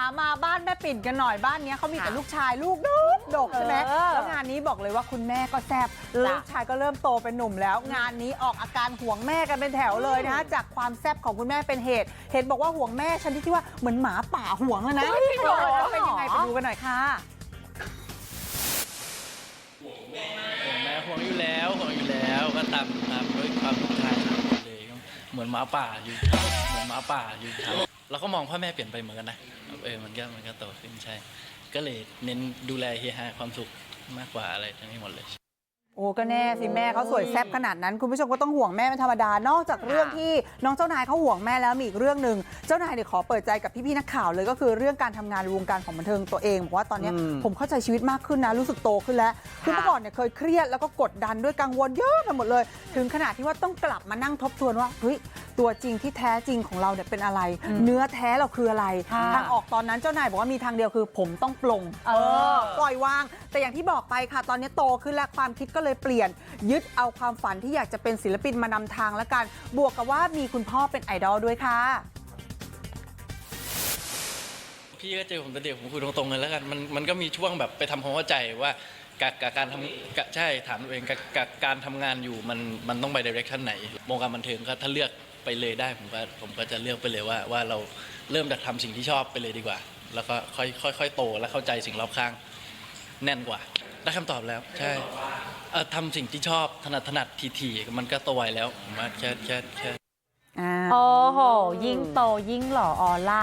ามาบ้านแม่ปิ่นกันหน่อยบ้านเนี้ยเขามีแต่ค่ะลูกชายลูกดกดกใช่ไหมเออแล้วงานนี้บอกเลยว่าคุณแม่ก็แซบลูกชายก็เริ่มโตเป็นหนุ่มแล้ว งานนี้ออกอาการห่วงแม่กันเป็นแถวเลยนะคะจากความแซบของคุณแม่เป็นเหตุ เห็นบอกว่าห่วงแม่ชนิดที่ว่าเหมือนหมาป่าห่วงเลยนะเฮ้ยจริงเหรอเออเป็นยังไงไปดูกันหน่อยค่ะห่วงแม่ห่วงอยู่แล้วห่วงอยู่แล้วก็ตามตามด้วยความทุกข์ใจเลยเหมือนหมาป่าอยู่เหมือนหมาป่าอยู่ครับเราก็มองพ่อแม่เปลี่ยนไปเหมือนกันนะ เออมันก็มันก็โตขึ้นใช่ ก็เลยเน้นดูแลเฮียฮาความสุขมากกว่าอะไรทั้งนี้หมดเลย โอ้ก็แน่สิแม่เขาสวยแซ่บขนาดนั้น คุณผู้ชมก็ต้องห่วงแม่เป็นธรรมดานอกจากเรื่องที่น้องเจ้านายเขาห่วงแม่แล้วมีอีกเรื่องหนึ่งเจ้านายเนี่ยขอเปิดใจกับพี่ๆนักข่าวเลยก็คือเรื่องการทำงานในวงการของบันเทิงตัวเองบอกว่าตอนเนี้ยอืมผมเข้าใจชีวิตมากขึ้นนะรู้สึกโตขึ้นแล้วคือเมื่อก่อนเนี่ยเคยเครียดแล้วก็กดดันด้วยกังวลเยอะไปหมดเลย ถึงขนาดที่ว่าต้องกลับมานั่งทบทวนว่าเฮ้ย ตัวจริงที่แท้จริงของเราเนี่ยเป็นอะไร เนื้อแท้เราคืออะไรค่ะทางออกตอนนั้นเจ้านายบอกว่ามีทางเดียวคือผมต้องปลงเออปล่อยวาง แต่อย่างที่บอกไปค่ะ ตอนนี้โตขึ้นแล้วความคิดก็เลยเปลี่ยน ยึดเอาความฝันที่อยากจะเป็นศิลปินมานำทางแล้วกัน บวกกับว่ามีคุณพ่อเป็นไอดอลด้วยค่ะพี่ก็เจอผมแต่เด็กผมคุยตรงๆเลยแล้วกันมันมันก็มีช่วงแบบไปทำความเข้าใจว่า กับกับการทำกับใช่ถามตัวเองกับกับการทำงานอยู่มันมันต้องไปเดเรคชั่นไหนวงการบันเทิงก็ถ้าเลือกไปเลยได้ผมก็ผมก็จะเลือกไปเลยว่าว่าเราเริ่มจากทำสิ่งที่ชอบไปเลยดีกว่า แล้วก็ค่อยค่อยค่อยโตและเข้าใจสิ่งรอบข้าง แน่นกว่าได้คำตอบแล้วใช่เอ่อทำสิ่งที่ชอบถนัดถนัดทีๆมันก็โตไวแล้วผมว่าแค่แค่แค่โอ้โห ยิ่งโตยิ่งหล่อออร่า